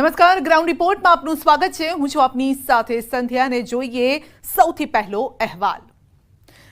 નમસ્કાર, ગ્રાઉન્ડ રિપોર્ટમાં આપનું સ્વાગત છે. હું છું આપની સાથે સંધ્યાને જોઈએ સૌથી પહેલો અહેવાલ.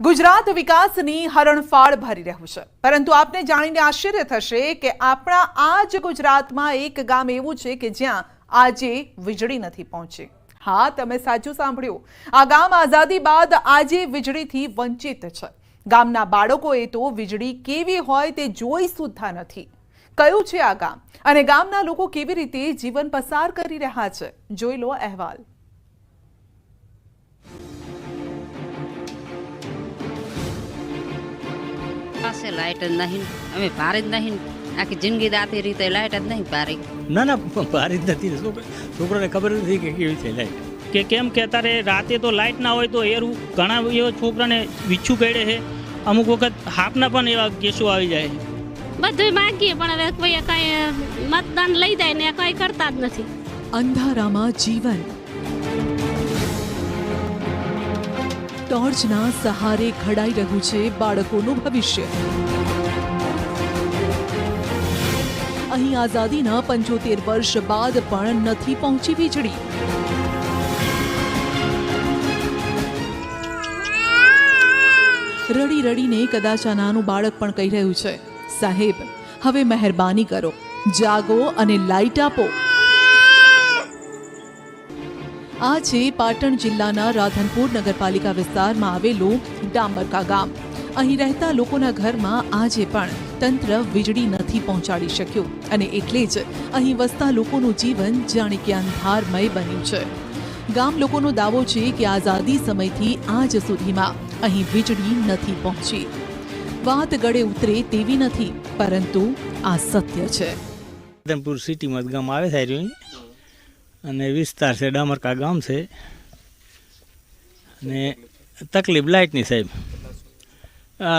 ગુજરાત વિકાસની હરણફાળ ભરી રહ્યું છે. પરંતુ આપને જાણીને આશ્ચર્ય થશે કે આપણા આ જ ગુજરાતમાં એક ગામ એવું છે કે જ્યાં આજે વીજળી નથી પહોંચી. હા, તમે સાચું સાંભળ્યું. આ ગામ આઝાદી બાદ આજે વીજળીથી વંચિત છે. ગામના બાળકોએ તો વીજળી કેવી હોય તે જોઈ સુદ્ધા નથી. કયું છે આ ગામ? અને ગામના લોકો કેવી રીતે જીવન પસાર કરી રહ્યા છે? જોઈ લો અહેવાલ. પાસે લાઇટ જ નહીં. અમે પારે જ નહીં. આખી જિંદગી દાતી રીતે લાઇટ જ નહીં ભારી. ના ના ભારી જ નથી. છોકરા છોકરાને ખબર નથી કે કેવી છે લાઈટ કે કેમ કે અત્યારે રાતે તો લાઇટ ના હોય તો એરું ઘણા એવા છોકરાને વિચ્છું કેળે છે. અમુક વખત હાફના પણ એવા કેસો આવી જાય છે. બધું માગીએ, પણ હવે કોઈ કઈ મતદાન લઈ જાય ને કઈ કરતા જ નથી. અંધારામાં જીવન. ટોર્ચના સહારે ઘડાઈ રહ્યું છે બાળકોનું ભવિષ્ય. અહીં આઝાદીના પંચોતેર વર્ષ બાદ પણ નથી પહોંચી વીજળી. રડી રડીને કદાચ આ નાનું બાળક પણ કહી રહ્યું છે. સાહેબ, હવે મહેરબાની કરો. જાગો અને લાઈટ આપો. આ છે પાટણ જિલ્લાના રાધનપુર નગરપાલિકા વિસ્તારમાં આવેલું ડાંબરકા ગામ. અહીં રહેતા લોકોના ઘરમાં આજે પણ તંત્ર વીજળી નથી પહોંચાડી શક્યું અને એટલે જ અહીં વસતા લોકોનું જીવન જાણે કે અંધારમય બન્યું છે. ગામ લોકોનો દાવો છે કે આઝાદી સમયથી આજ સુધીમાં અહીં વીજળી નથી પહોંચી. વાત ગળે ઉતરે તેવી નથી, પરંતુ આ સત્ય છે. રાધનપુર સિટીમાં ગામ આવે સારી અને વિસ્તાર છે ડામરકા ગામ છે. અને તકલીફ લાઇટની સાહેબ.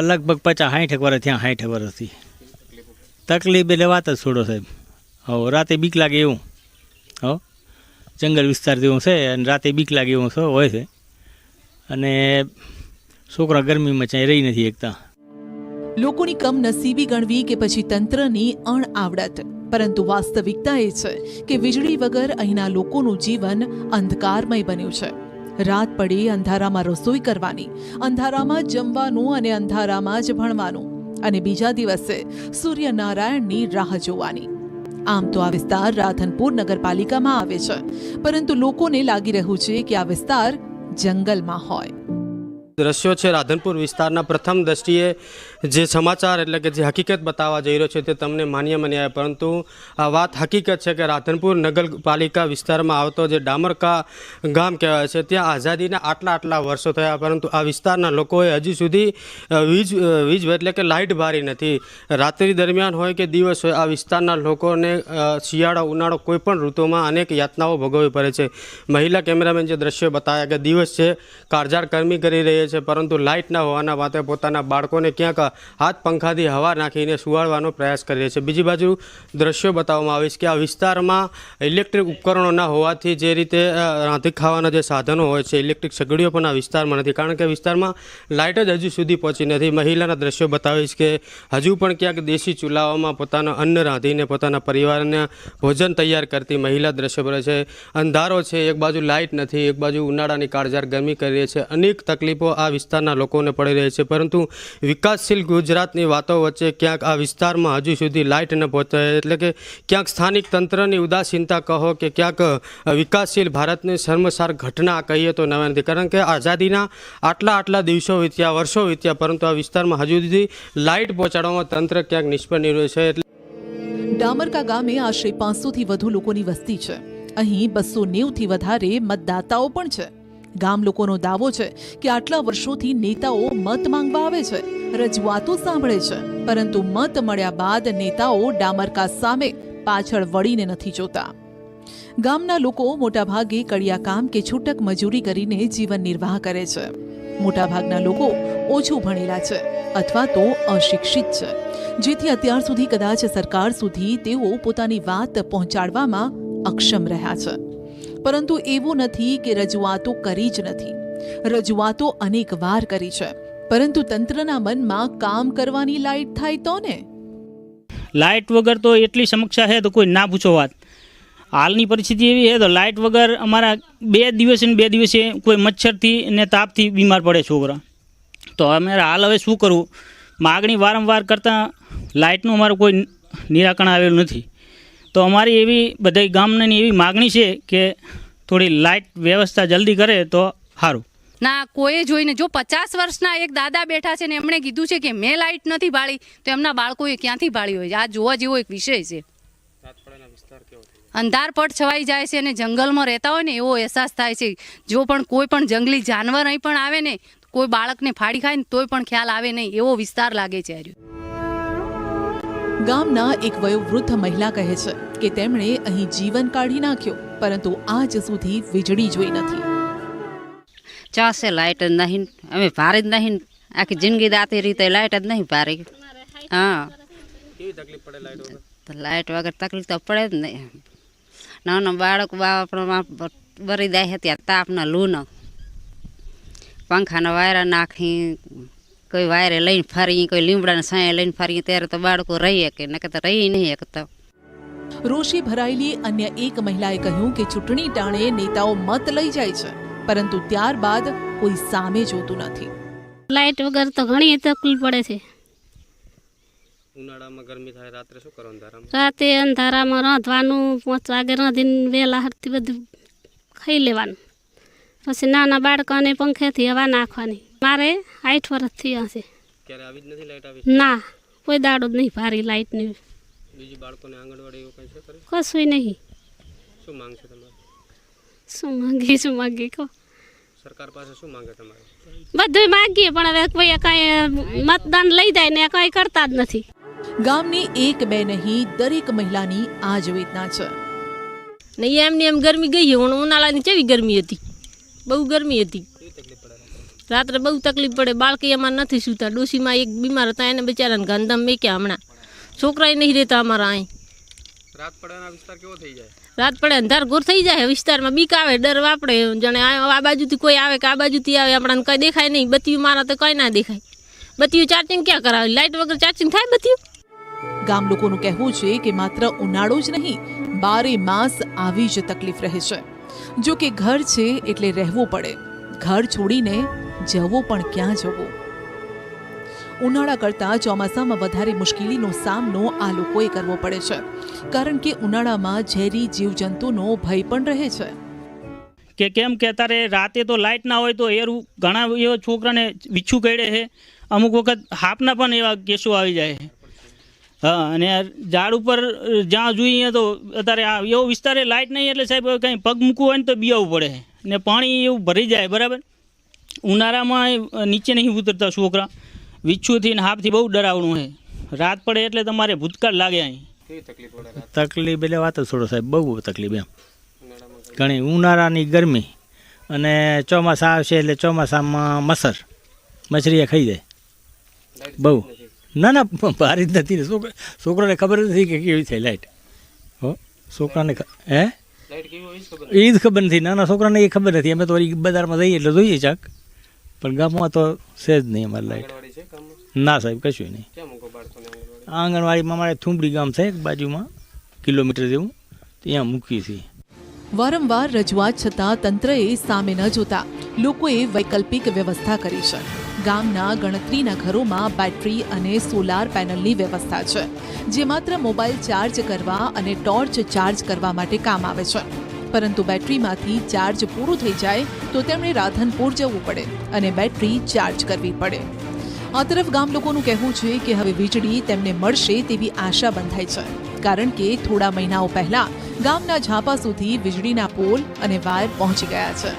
લગભગ પચાસ સાઠ વર્ષ ત્યાં સાઠ વર્ષથી તકલીફ એટલે વાત જ છોડો સાહેબ. હો, રાતે બીક લાગે એવું. હો, જંગલ વિસ્તાર જેવું છે અને રાતે બીક લાગે એવું હોય છે. અને છોકરા ગરમીમાં ચાય રહી નથી એકતા લોકોની કમનસીબી ગણવી કે પછી તંત્રની અણઆવડત પરંતુ વાસ્તવિકતા એ છે કે વીજળી વગર અહીંના લોકોનું જીવન અંધકારમય બન્યું છે. રાત પડે, અંધારામાં રસોઈ કરવાની, અંધારામાં જમવાનું અને અંધારામાં જ ભણવાનું અને બીજા દિવસે સૂર્યનારાયણની રાહ જોવાની. આમ તો આ વિસ્તાર રાધનપુર નગરપાલિકામાં આવે છે, પરંતુ લોકોને લાગી રહ્યું છે કે આ વિસ્તાર જંગલમાં હોય. દ્રશ્યો છે રાધનપુર વિસ્તારના પ્રથમ દ્રષ્ટિએ જે સમાચાર એટલે કે જે હકીકત બતાવવા જઈ રહ્યો છે તે તમને માન્ય માન્ય પરંતુ આ વાત હકીકત છે કે રાધનપુર નગરપાલિકા વિસ્તારમાં આવતો જે ડામરકા ગામ કહેવાય છે, ત્યાં આઝાદીના આટલા આટલા વર્ષો થયા, પરંતુ આ વિસ્તારના લોકોએ હજી સુધી વીજ વીજ એટલે કે લાઇટ ભારી નથી. રાત્રિ દરમિયાન હોય કે દિવસ હોય, આ વિસ્તારના લોકોને શિયાળો, ઉનાળો કોઈપણ ઋતુમાં અનેક યાતનાઓ ભોગવવી પડે છે. મહિલા કેમેરામેન જે દ્રશ્યો બતાવ્યા કે દિવસ છે કારજાર ગરમી કરી રહી છે, પરંતુ લાઇટ ના હોવાના માટે પોતાના બાળકોને ક્યાંક હાથ પંખાથી હવા નાખીને સુવાડવાનો પ્રયાસ કરી રહ્યા છે. બીજી બાજુ દ્રશ્યો બતાવવામાં આવીશ કે આ વિસ્તારમાં ઇલેક્ટ્રિક ઉપકરણો ના હોવાથી જે રીતે રાંધી ખાવાના જે સાધનો હોય છે, ઇલેક્ટ્રિક સગડીઓ પણ આ વિસ્તારમાં નથી. કારણ કે વિસ્તારમાં લાઇટ જ હજુ સુધી પહોંચી નથી. મહિલાના દ્રશ્યો બતાવીશ કે હજુ પણ ક્યાંક દેશી ચૂલાઓમાં પોતાના અન્ન રાંધીને પોતાના પરિવારને ભોજન તૈયાર કરતી મહિલા દ્રશ્યો બને છે. અંધારો છે, એક બાજુ લાઇટ નથી, એક બાજુ ઉનાળાની કાળઝાળ ગરમી કરી રહી છે. અનેક તકલીફો આ વિસ્તારના લોકોને પડી રહી છે. પરંતુ વિકાસશીલ ગુજરાતની વાતો વચ્ચે ક્યાંક આ વિસ્તારમાં હજુ સુધી લાઇટ ન પહોંચે એટલે કે ક્યાંક સ્થાનિક તંત્રની ઉદાસીનતા કહો કે ક્યાંક વિકાસશીલ ભારતની શર્મસાર ઘટના કહીએ તો નવા નથી. કારણ કે આઝાદીના આટલા આટલા દિવસો વીત્યા, વર્ષો વીત્યા, પરંતુ આ વિસ્તારમાં હજુ સુધી લાઇટ પહોંચાડવામાં તંત્ર ક્યાંક નિષ્ફળ નીવડ્યું છે, એટલે ડામરકા ગામે આશરે પાંચસોથી વધુ લોકોની વસ્તી છે. અહીં બસો નેવથી વધારે મતદાતાઓ પણ છે. ગામ લોકોનો દાવો છે કે આટલા વર્ષોથી નેતાઓ મત માંગવા આવે છે. રજૂઆતો સાંભળે છે. પરંતુ મત મળ્યા બાદ નેતાઓ ડામરકા સામે પાછળ વળીને નથી જોતા. ગામના લોકો મોટાભાગે કડિયા કામ કે છૂટક મજૂરી કરીને જીવન નિર્વાહ કરે છે. મોટાભાગના લોકો ઓછું ભણેલા છે અથવા તો અશિક્ષિત છે. જેથી અત્યાર સુધી કદાચ સરકાર સુધી તેઓ પોતાની વાત પહોંચાડવામાં અક્ષમ રહ્યા છે. પરંતુ એવું નથી કે રજૂઆતો કરી જ નથી. રજૂઆતો અનેક વાર કરી છે. પરંતુ તંત્રના મનમાં કામ કરવાની લાઈટ થાય તો ને? લાઇટ વગર તો એટલી સમસ્યા છે તો કોઈ ના પૂછો વાત. હાલની પરિસ્થિતિ એવી છે તો લાઇટ વગર અમારા બે દિવસે ને બે દિવસે કોઈ મચ્છરથી ને તાપથી બીમાર પડે છોકરા. તો અમારે હાલ હવે શું કરવું? માગણી વારંવાર કરતાં લાઇટનું અમારું કોઈ નિરાકરણ આવેલું નથી. તો અમારી એવી બધા ગામની એવી માગણી છે કે થોડી લાઇટ વ્યવસ્થા જલ્દી કરે તો સારું ના, કોઈએ જોઈને જો પચાસ વર્ષના એક દાદા બેઠા છે ને એમણે કીધું છે કે મેં લાઇટ નથી બાળી તો એમના બાળકોએ ક્યાંથી બાળી હોય આ જોવા જેવો એક વિષય છે. અંધારપટ છવાઈ જાય છે અને જંગલમાં રહેતા હોય ને એવો અહેસાસ થાય છે. જો પણ કોઈ પણ જંગલી જાનવર અહીં પણ આવે ને, કોઈ બાળકને ફાડી ખાય ને તોય પણ ખ્યાલ આવે નહીં, એવો વિસ્તાર લાગે છે આર્યો ગામના એક વયોવૃદ્ધ મહિલા કહે છે કે તેમણે અહીં જીવન કાઢી નાખ્યો, પરંતુ આજ સુધી વીજળી જોઈ નથી. ચાસે લાઇટ જ નહીં, અમે ભારે જ નહીં, આખી જિંદગી દાતી રીતે લાઇટ જ નહીં ભારે. હા. લાઈટ વગર તકલીફ તો પડે જ નહીં. નાના બાળક બાપમાં બરી જાય હતી તાપના લૂનો. પંખાના વાયરા નાખી કોઈ વાયરે લઈને ફરી કોઈ લીમડાને સાંય લઈને ફરી ત્યારે તો બાળકો રહીએ કે નકર તો રહી નહીં શકતા રોષે ભરાયેલી અન્ય એક મહિલાએ કહ્યું કે ચૂંટણી ટાણે નેતાઓ મત લઈ જાય છે પરંતુ ત્યારબાદ કોઈ સામે જોતું નથી. લાઇટ વગર તો ઘણી તકલીફ પડે છે. ઉનાળામાં ગરમી થાય રાત્રે શું કરો અંધારામાં? રાતે અંધારામાં રાંધવાનું પાંચ વાગે રાંધીને વહેલા હારથી બધું ખાઈ લેવાનું. પછી નાના બાળકોને પંખેથી હવા નાખવાની. મારે આઠ વર્ષ થયા છે. ક્યારે આવી જ નથી લાઇટ આવી? ના કોઈ દાડો જ નહીં ભારી લાઇટની બીજી બાળકોને આંગણવાડી એવું કઈ છે કશું નહીં. શું માંગ છે તમારે? શું માંગી શું માંગી કહો. સરકાર પાસે શું માંગે તમારે? બધું માંગીએ પણ હવે કોઈ કાંઈ મતદાન લઈ જાય ને કાંઈ કરતા જ નથી. ગામની એક બે નહીં દરેક મહિલાની આ જ વેદના છે. નહીં એમની એમ ગરમી ગઈ હું ઉનાળાની કેવી ગરમી હતી? બહુ ગરમી હતી. રાત્રે બહુ તકલીફ પડે બાળકી એમાં નથી સૂતા. ડોશીમાં એક બીમાર હતા એને બિચારાને ગાંધામ મેક્યા હમણાં. છોકરાએ નહીં રહેતા અમારા અહીં. રાત વિસ્તાર કેવો થઈ જાય? રાત પડે અંધાર ગોર થઈ જાય વિસ્તારમાં. બીક આવે ડર વાપડે જાણે આ આ બાજુથી કોઈ આવે કે આ બાજુથી આવે આપણને કંઈ દેખાય નહીં. બત્તીયું મારા તો કંઈ ના દેખાય. બત્તીયું ચાર્જિંગ ક્યાં કરાવે? લાઇટ વગર ચાર્જિંગ થાય બત્તીયું ગામ લોકોનું કહેવું છે કે માત્ર ઉનાળો જ નહીં બારે માસ આવી જ તકલીફ રહે છે. જો કે ઘર છે એટલે રહેવું પડે. ઘર છોડીને જવું પણ ક્યાં જવું? ઉનાળા કરતાં ચોમાસામાં વધારે મુશ્કેલીનો સામનો આ લોકોએ કરવો પડે છે, કારણ કે ઉનાળામાં ઝેરી જીવજંતુનો ભય પણ રહે છે. કે કેમ કે અત્યારે રાતે તો લાઇટ ના હોય તો એરું ઘણા એવા છોકરાને વિચ્છું કરે છે, અમુક વખત હાપના પણ એવા કેસો આવી જાય છે. હા, અને ઝાડ ઉપર જ્યાં જોઈએ તો અત્યારે આ એવો વિસ્તારે લાઇટ નહીં એટલે સાહેબ કંઈ પગ મૂકવું હોય ને તો બિયાવું પડે ને પાણી એવું ભરી જાય, બરાબર? ઉનાળામાં નીચે નહીં ઉતરતા છોકરા. વિચ્છુથી ને હાફથી બહુ ડરાવણું છે રાત પડે એટલે તમારે ભૂતકાળ લાગે અહીં. તકલીફ પડે રાત? તકલીફ એટલે વાત જ છોડો સાહેબ બહુ તકલીફ એમ. ઘણી ઉનાળાની ગરમી અને ચોમાસા આવશે એટલે ચોમાસામાં મસર મછરીએ ખાઈ જાય. બહુ. ના ના ભારી જ નથી. ને છોકરા છોકરાને ખબર નથી કે કેવી થાય લાઈટ. હો છોકરાને હે? લાઇટ કેવી હોય ખબર એ જ ખબર નથી. નાના છોકરાને એ ખબર નથી. અમે તો બજારમાં જઈએ એટલે જોઈએ ચાક. પણ ગામમાં તો છે જ નહીં અમારે લાઈટ ના સાહેબ કશું નહીં. આંગણવાડીમાં અમારે થુંબડી ગામ છે એક બાજુમાં કિલોમીટર જેવું. ત્યાં મૂકીએ છીએ. વારંવાર રજૂઆત છતાં તંત્રએ સામે ન જોતા. લોકોએ વૈકલ્પિક વ્યવસ્થા કરી છે. ગામના ગણતરીના ઘરોમાં બેટરી અને સોલાર પેનલની વ્યવસ્થા છે. જે માત્ર મોબાઈલ ચાર્જ કરવા અને ટોર્ચ ચાર્જ કરવા માટે કામ આવે છે. પરંતુ બેટરીમાંથી ચાર્જ પૂરું થઈ જાય તો તેમણે રાધનપુર જવું પડે અને બેટરી ચાર્જ કરવી પડે. આ તરફ ગામ લોકોનું કહેવું છે કે હવે વીજળી તેમને મળશે તેવી આશા બંધાઈ છે. કારણ કે થોડા મહિનાઓ પહેલા ગામના ઝાપા સુધી વીજળીના પોલ અને વાયર પહોંચી ગયા છે.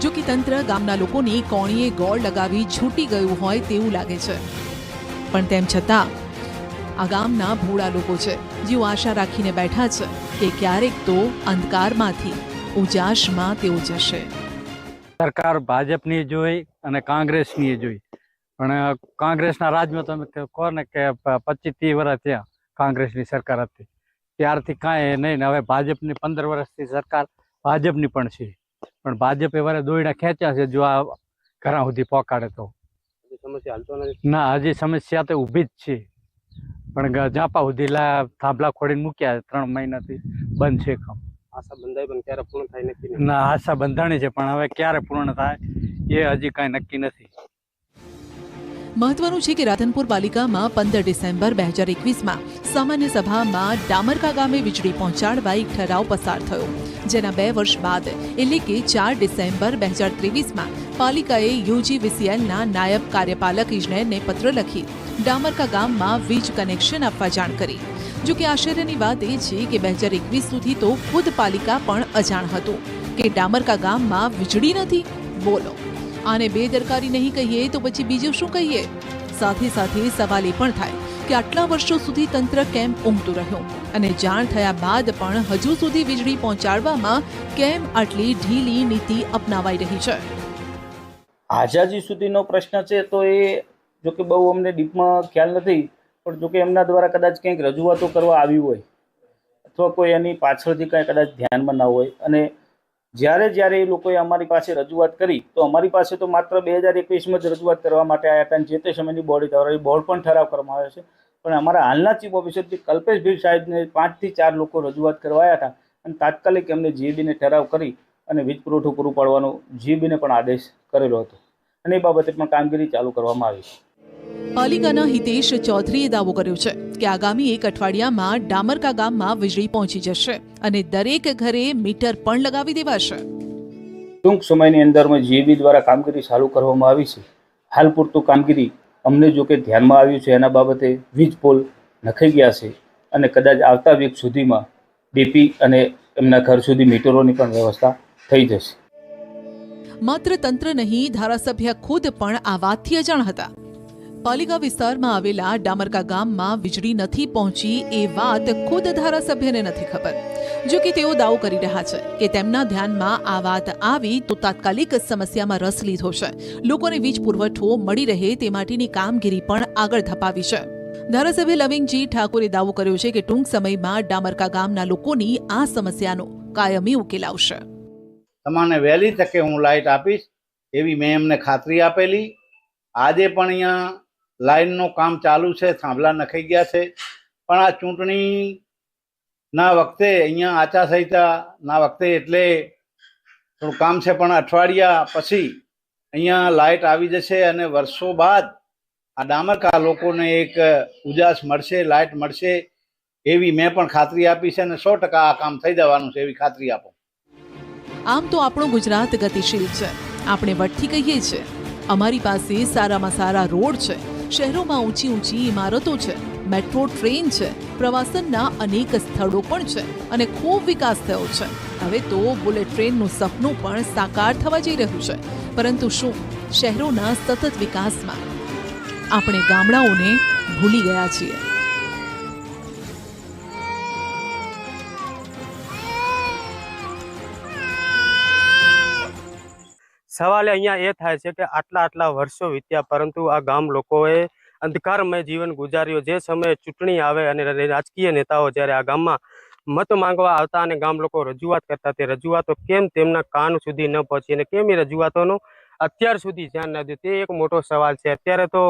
જો કે તંત્ર ગામના લોકોની કોણીએ ગોળ લગાવી છૂટી ગયું હોય તેવું લાગે છે. પણ તેમ છતાં આ ગામના ભોળા લોકો છે, જેઓ આશા રાખીને બેઠા છે કે ક્યારેક તો અંધકારમાંથી ઉજાશમાં તેઓ જશે. સરકાર ભાજપની જોઈ અને કોંગ્રેસની જોઈ પણ કોંગ્રેસના રાજમાં તમે કહો ને કે પચીસ ત્રીસ વર્ષ થયા કોંગ્રેસની સરકાર હતી. ત્યારથી કાંઈ નહીં ને હવે ભાજપની પંદર વર્ષથી સરકાર ભાજપની પણ છે. પણ ભાજપે વરે દોયડા ખેંચ્યા છે જો આ ઘણા સુધી પહોંચાડે તો. સમસ્યા હાલતો ના હજી સમસ્યા તો ઊભી જ છે. પણ ઝાપા સુધી લા થાંભલા ખોડીને મૂક્યા ત્રણ મહિનાથી બંધ છે કામ આશા બંધાઈ પણ ક્યારે પૂર્ણ થાય નક્કી ના આશા બંધાણી છે પણ હવે ક્યારે પૂર્ણ થાય એ હજી કાંઈ નક્કી નથી. મહત્વનું છે કે રાધનપુર પાલિકામાં પંદર ડિસેમ્બર બે હજાર એકવીસમાં સામાન્ય સભામાં ડામરકા ગામે વીજળી પહોંચાડવા એક ઠરાવ પસાર થયો. જેના બે વર્ષ બાદ, એટલે કે ચાર ડિસેમ્બર બે હજાર ત્રેવીસમાં, પાલિકાએ યુજીવીસીએલના નાયબ કાર્યપાલક ઇજનેરને પત્ર લખી ડામરકા ગામમાં વીજ કનેક્શન આપવા જાણ કરી. જો કે આશ્ચર્યની વાત એ છે કે બે હજાર એકવીસ સુધી તો ખુદ પાલિકા પણ અજાણ હતું. કે ડામરકા ગામમાં વીજળી નથી? બોલો. આને બેદરકારી નહીં કહીએ તો પછી બીજું શું કહીએ? સાથે સાથે સવાલ એ પણ થાય કે આટલા વર્ષો સુધી તંત્ર કેમ ઊંઘતું રહ્યું? અને જાણ થયા બાદ પણ હજુ સુધી વીજળી પહોંચાડવામાં કેમ આટલી ઢીલી નીતિ અપનાવાઈ રહી છે? આઝાદી સુધીનો પ્રશ્ન છે તો એ જો કે બહુ અમને ડીપમાં ખ્યાલ નથી, પણ જો કે એમના દ્વારા કદાચ કંઈક રજૂઆતો કરવા આવી હોય, અથવા કોઈ એની પાછળથી કાંઈ કદાચ ધ્યાનમાં ના હોય. અને જ્યારે જ્યારે એ લોકોએ અમારી પાસે રજૂઆત કરી, તો અમારી પાસે તો માત્ર બે હજાર એકવીસમાં જ રજૂઆત કરવા માટે આવ્યા હતા અને જે તે સમયની બોડી દ્વારા બોર્ડ પણ ઠરાવ કરવામાં આવ્યો છે. પણ અમારા હાલના ચીફ ઓફિસર જે કલ્પેશભાઈ સાહેબને પાંચથી ચાર લોકો રજૂઆત કરવા આવ્યા હતા અને તાત્કાલિક એમને જીબીને ઠરાવ કરી અને વીજ પુરવઠો પૂરું પાડવાનો જીબીને પણ આદેશ કરેલો હતો. અને એ બાબતે પણ કામગીરી ચાલુ કરવામાં આવી છે. પાલિકાના હિતેશ ચૌધરીએ દાવો કર્યો છે કે આગામી એક અઠવાડિયામાં ડામરકા ગામમાં વીજળી પહોંચી જશે અને દરેક ઘરે મીટર પણ લગાવી દેવાશે. ટૂંક સમયની અંદરમાં જીબી દ્વારા કામગીરી ચાલુ કરવામાં આવી છે. હાલ પૂરતું કામગીરી અમને જો કે ધ્યાનમાં આવ્યું છે એના બાબતે વીજ પોલ નખાઈ ગયા છે અને કદાચ આવતા વીક સુધીમાં ડીપી અને એમના ઘર સુધી મીટરોની પણ વ્યવસ્થા થઈ જશે. માત્ર તંત્ર નહીં ધારાસભ્ય ખુદ પણ આ વાતથી અજાણ હતા પાલિકા વિસ્તારમાં આવેલા ડામરકા ગામમાં વીજળી નથી પહોંચી એ વાત ખુદ ધારાસભ્યને નથી ખબર. જો કે તેઓ દાવો કરી રહ્યા છે કે તેમના ધ્યાનમાં આ વાત આવી તો તાત્કાલિક સમસ્યામાં રસ લીધો છે. લોકોને વીજ પુરવઠો મળી રહે તે માટેની કામગીરી પણ આગળ ધપાવી છે. ધારાસભ્ય લવિંગજી ઠાકોરે દાવો કર્યો છે કે ટૂંક સમયમાં ડામરકા ગામના લોકોની આ સમસ્યાનો કાયમી ઉકેલ આવશે. તમારે વહેલી તકે હું લાઇટ આપીશ એવી મેં એમને ખાતરી આપેલી. આજે પણ અહીંયા લાઇનનું કામ ચાલુ છે, થાંભલા નખાઈ ગયા છે. પણ આ ચૂંટણીના વખતે અહીંયા આચારસંહિતાના વખતે એટલે થોડું કામ છે, પણ અઠવાડિયા પછી અહીંયા લાઇટ આવી જશે અને વર્ષો બાદ આ ડામરકા લોકોને એક ઉજાસ મળશે લાઇટ મળશે એવી મેં પણ ખાતરી આપી છે અને સો ટકા આ કામ થઈ જવાનું છે એવી ખાતરી આપો. આમ તો આપણું ગુજરાત ગતિશીલ છે. આપણે વટથી કહીએ છીએ, અમારી પાસે સારામાં સારા રોડ છે. શહેરોમાં ઊંચી ઊંચી ઇમારતો છે, મેટ્રો ટ્રેન છે, પ્રવાસનના અનેક સ્થળો પણ છે અને ખૂબ વિકાસ થયો છે. હવે તો બુલેટ ટ્રેનનું સપનું પણ સાકાર થવા જઈ રહ્યું છે. પરંતુ શું શહેરોના સતત વિકાસમાં આપણે ગામડાઓને ભૂલી ગયા છીએ? સવાલ અહીંયા એ થાય છે કે આટલા આટલા વર્ષો વીત્યા, પરંતુ આ ગામ લોકોએ અંધકારમય જીવન ગુજાર્યું. જે સમયે ચૂંટણી આવે અને રાજકીય નેતાઓ જ્યારે આ ગામમાં મત માંગવા આવતા અને ગામ લોકો રજૂઆત કરતા, તે રજૂઆતો કેમ તેમના કાન સુધી ન પહોંચી અને કેમ એ રજૂઆતોનું અત્યાર સુધી ધ્યાન ન દે તે એક મોટો સવાલ છે. અત્યારે તો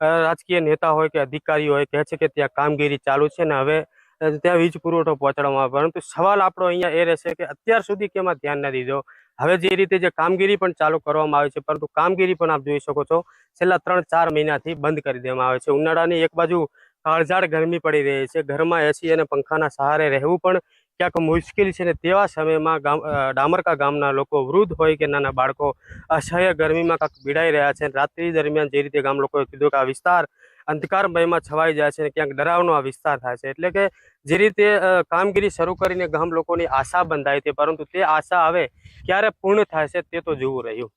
રાજકીય નેતા હોય કે અધિકારીઓ હોય, કહે છે કે ત્યાં કામગીરી ચાલુ છે ને હવે ત્યાં વીજ પુરવઠો પહોંચાડવામાં આવે. પરંતુ સવાલ આપણો અહીંયા એ રહેશે કે અત્યાર સુધી કેમ ધ્યાન ન દીધો? હવે જે રીતે જે કામગીરી પણ ચાલુ કરવામાં આવે છે, પરંતુ કામગીરી પણ આપ જોઈ શકો છો, છેલ્લા ત્રણ ચાર મહિનાથી બંધ કરી દેવામાં આવે છે. ઉનાળાની એક બાજુ કાળઝાળ ગરમી પડી રહી છે, ઘરમાં એસી અને પંખાના સહારે રહેવું પણ ક્યાંક મુશ્કેલ છે ને તેવા સમયમાં ગામ ડામરકા ગામના લોકો વૃદ્ધ હોય કે નાના બાળકો અસહ્ય ગરમીમાં કાંક પીડાઈ રહ્યા છે. રાત્રિ દરમિયાન જે રીતે ગામ લોકોએ કીધું કે આ વિસ્તાર અંધકારમયમાં છવાઈ જાય છે ક્યાંક ડરાવનો આ વિસ્તાર થાય છે. એટલે કે જે રીતે કામગીરી શરૂ કરીને ગામ લોકોની આશા બંધાઈ હતી, પરંતુ તે આશા હવે ક્યારે પૂર્ણ થાય છે તે તો જોવું રહ્યું.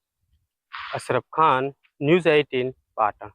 Ashraf Khan, news eighteen, Patan.